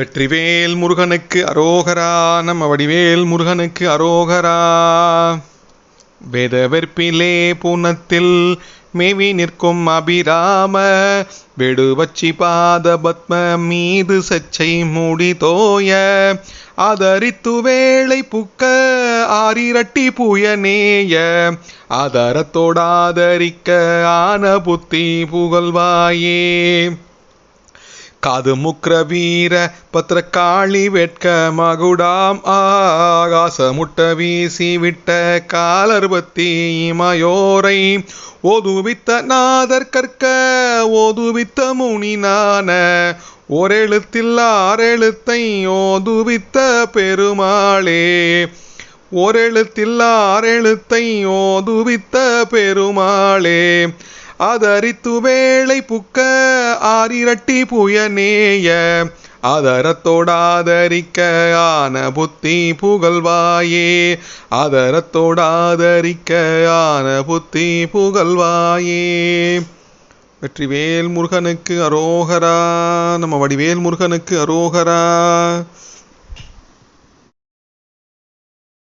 வெற்றிவேல் முருகனுக்கு அரோகரா. நம்ம வடிவேல் முருகனுக்கு அரோகரா. வேதவெற்பிலே பூனத்தில் மேவி நிற்கும் அபிராம. வெடுவச்சி பாத பத்ம மீது சச்சை மூடி தோய. ஆதரித்து வேளை புக்க ஆரிரட்டி புயநேய ஆதாரத்தோடாதரிக்க ஆன புத்தி புகழ்வாயே. காது முக்ர வீர பத்திரக்காளி வெட்க மகுடாம். ஆகாசமுட்ட வீசி விட்ட காலர்பத்தி மயோரை. ஓதுவித்த நாதர் கற்க ஓதுவித்த முனினான ஓரெழுத்தில் ஆறெழுத்தை ஓதுவித்த பெருமாளே. ஓரெழுத்தில் ஆறெழுத்தை ஓதுவித்த பெருமாளே. அதரித்து வேளை புக்க ஆரிரட்டி புயனேய அதரத்தோடாதரிக்க ஆன புத்தி புகழ்வாயே. அதரத்தோடாதரிக்க ஆன புத்தி புகழ்வாயே. வெற்றிவேல் முருகனுக்கு அரோகரா நம்ம வடிவேல் முருகனுக்கு அரோகரா.